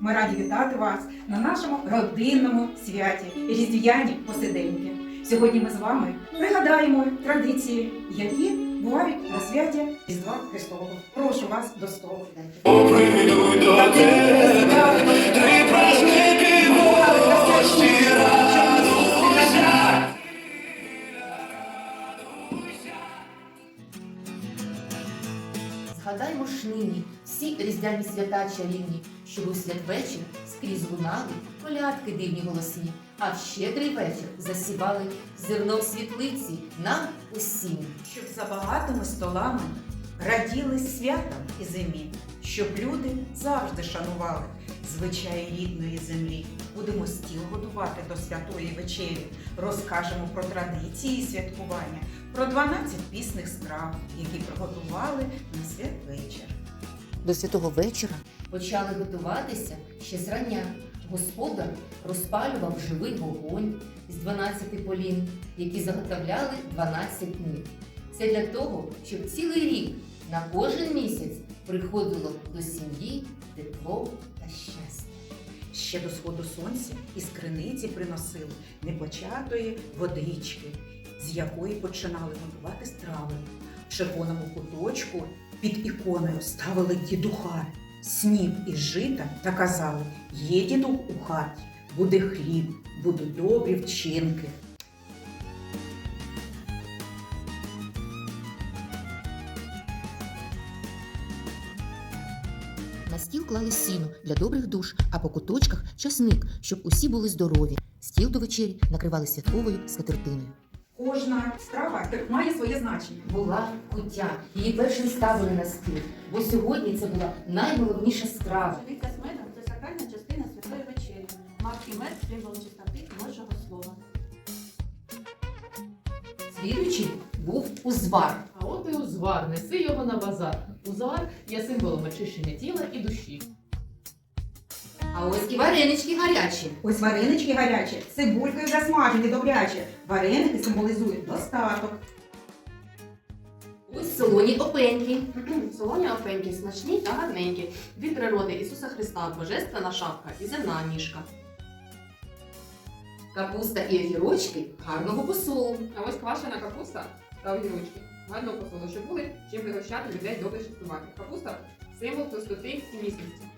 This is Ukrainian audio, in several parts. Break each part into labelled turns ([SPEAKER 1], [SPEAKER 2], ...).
[SPEAKER 1] Ми раді вітати вас на нашому родинному святі різдвяні посиденьки. Сьогодні ми з вами пригадаємо традиції, які бувають на святі Різдва Христового. Прошу вас до столу.
[SPEAKER 2] Згадаймо ж нині всі різдвяні свята чарівні, щоб у святвечір скрізь лунали колядки дивні голосні, а в щедрий вечір засівали зерно в світлиці нам усім.
[SPEAKER 1] Щоб за багатими столами раділи святам і зимі, щоб люди завжди шанували звичаї рідної землі. Будемо стіл готувати до святої вечері, розкажемо про традиції святкування, про 12 пісних страв, які приготували на святвечір.
[SPEAKER 2] До святого вечора почали готуватися ще зрання. Господар розпалював живий вогонь з 12 полін, які заготовляли 12 днів. Це для того, щоб цілий рік на кожен місяць приходило до сім'ї тепло та щастя.
[SPEAKER 1] Ще до сходу сонця із криниці приносили непочатої водички, з якої починали готувати страви. В червоному куточку під іконою ставили дідуха, сніп із жита та казали: є дідух у хаті, буде хліб, будуть добрі вчинки.
[SPEAKER 2] На стіл клали сіно для добрих душ, а по куточках часник, щоб усі були здорові. Стіл до вечері накривали святковою скатертиною.
[SPEAKER 1] Кожна страва має своє значення.
[SPEAKER 2] Була куття. Її першим ставили на стіл, бо сьогодні це була найголовніша страва.
[SPEAKER 3] Віка з медом це сакральна частина святої вечері. Марки мед символ чистоти Божого Слова.
[SPEAKER 2] Слідуючий був узвар.
[SPEAKER 4] А от і узвар, неси його на базар. Узвар є символом очищення тіла і душі.
[SPEAKER 2] А ось і варенички гарячі.
[SPEAKER 1] Ось варенички гарячі, цибулькою засмажені добряче. Вареники символізують достаток.
[SPEAKER 2] Ось солоні опеньки.
[SPEAKER 3] Солоні опеньки смачні та гарненькі. Від природи Ісуса Христа божественна шапка і земна ніжка.
[SPEAKER 2] Капуста і огірочки гарного посолу.
[SPEAKER 5] А ось квашена капуста та огірочки. Гарного посуду, щоб були чим пригощати людей добре частувати. Капуста символ простоти і міцності.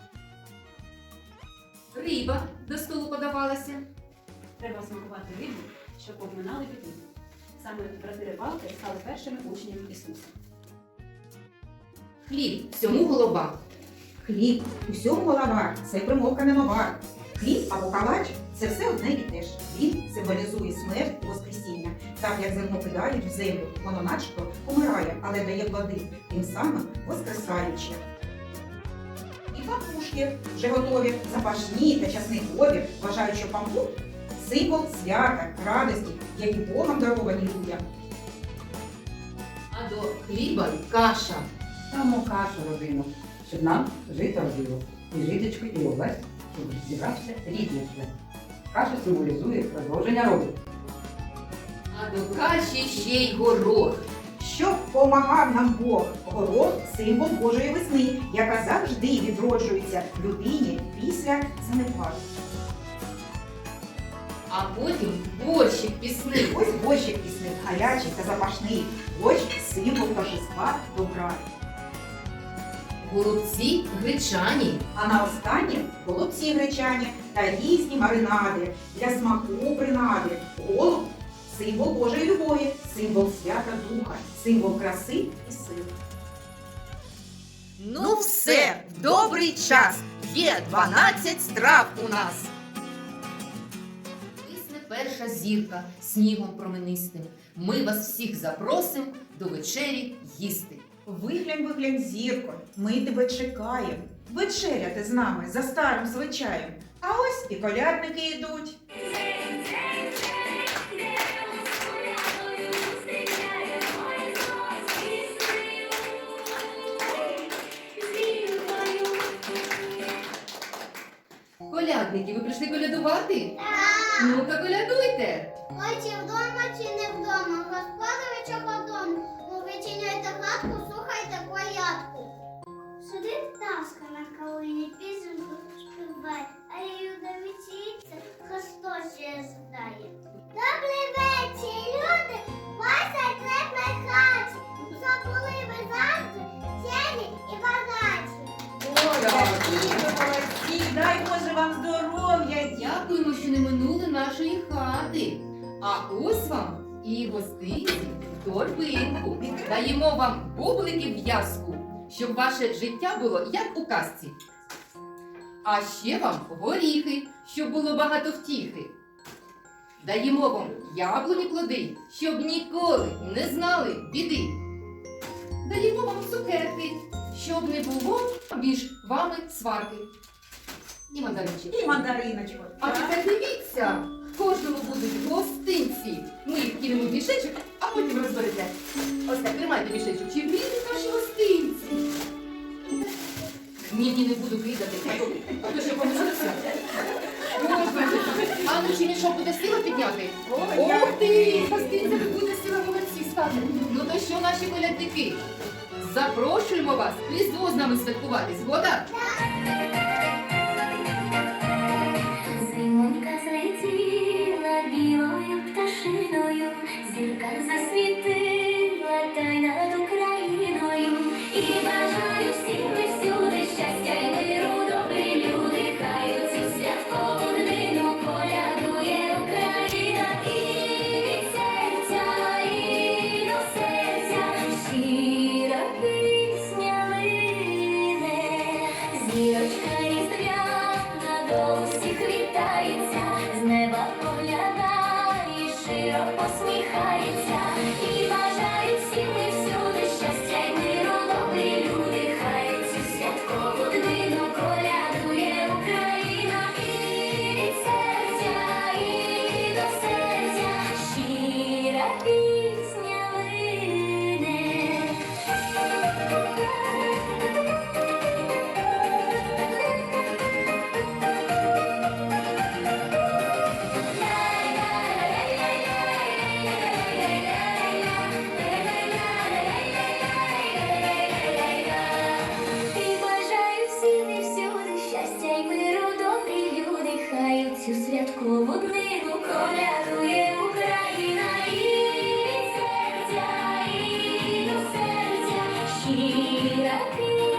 [SPEAKER 2] Риба до столу подавалася.
[SPEAKER 3] Треба смакувати рибу, щоб обминали біду. Саме брати рибалки стали першими учнями Ісуса.
[SPEAKER 2] Хліб всьому голова.
[SPEAKER 1] Хліб, усьому голова, це примовка не нова. Хліб або калач це все одне і те ж. Він символізує смерть і воскресіння. Так як зерно кидають в землю, воно начебто помирає, але дає плоди, тим самим воскресаючи. І пампушки вже готові, запашні та часникові, вважають, що пампух символ свята, радості, які Богом даровані людям.
[SPEAKER 2] А до хліба й каша.
[SPEAKER 6] Само кашу родину, щоб нам жити родило. І житочку, і овець, щоб зібрався рідний свят. Каша символізує продовження роду.
[SPEAKER 2] А до каші ще й горох.
[SPEAKER 1] Щоб помагав нам Бог, город символ Божої весни, яка завжди відроджується людині після занепаду.
[SPEAKER 2] А потім борщик пісний.
[SPEAKER 1] Ось борщик пісний, гарячий та запашний. Борщ символ торжества добра.
[SPEAKER 2] Голубці гречані.
[SPEAKER 1] А на останнє голубці гречані та різні маринади для смаку принади. Голуб символ Божої любові, символ свята духа, символ краси і сили.
[SPEAKER 2] Ну все, в добрий час. Є 12 страв у нас. Перша зірка снігом променистим. Ми вас всіх запросимо до вечері їсти.
[SPEAKER 1] Виглянь, виглянь, зірко, ми тебе чекаємо. Вечеряти з нами за старим звичаєм. А ось і колядники йдуть.
[SPEAKER 2] Колядники, ви прийшли колядувати?
[SPEAKER 7] Ой, чи вдома, чи не вдома, господарича дому. Ну, вичиняйте хатку, слухайте колядку. Сидить пташка на калині, пісеньку співає, а її довічиться, Христос її задає. Добрий вечір, люди, Вася трепне хаті, забули ви завжди, тєні і багаті.
[SPEAKER 1] Ой, які ви молодці, дай Боже вам здоров'я.
[SPEAKER 2] Дякуємо, що не минули нашої хати. А ось вам і гостинці в торбинку. Даємо вам бублики в в'язку, щоб ваше життя було як у казці. А ще вам горіхи, щоб було багато втіхи. Даємо вам яблуні плоди, щоб ніколи не знали біди. Даємо вам цукерки, щоб не було між вами сварки. І мандаринчик.
[SPEAKER 1] І мандариночку.
[SPEAKER 2] А тепер дивіться, мішечок, а потім розберете. Ось так, тримайте мішечок. Чи влізуть наші гостинці? Ні, ні, не буду кидати, а то, ще помилуся. А ну чи мішок буде сила підняти? Ох ти! Гостинця ви будете сила молодці стати. Ну то що, наші колядники? Запрошуємо вас різдво з нами святкувати. Згода?
[SPEAKER 7] Посміхається,
[SPEAKER 2] रखे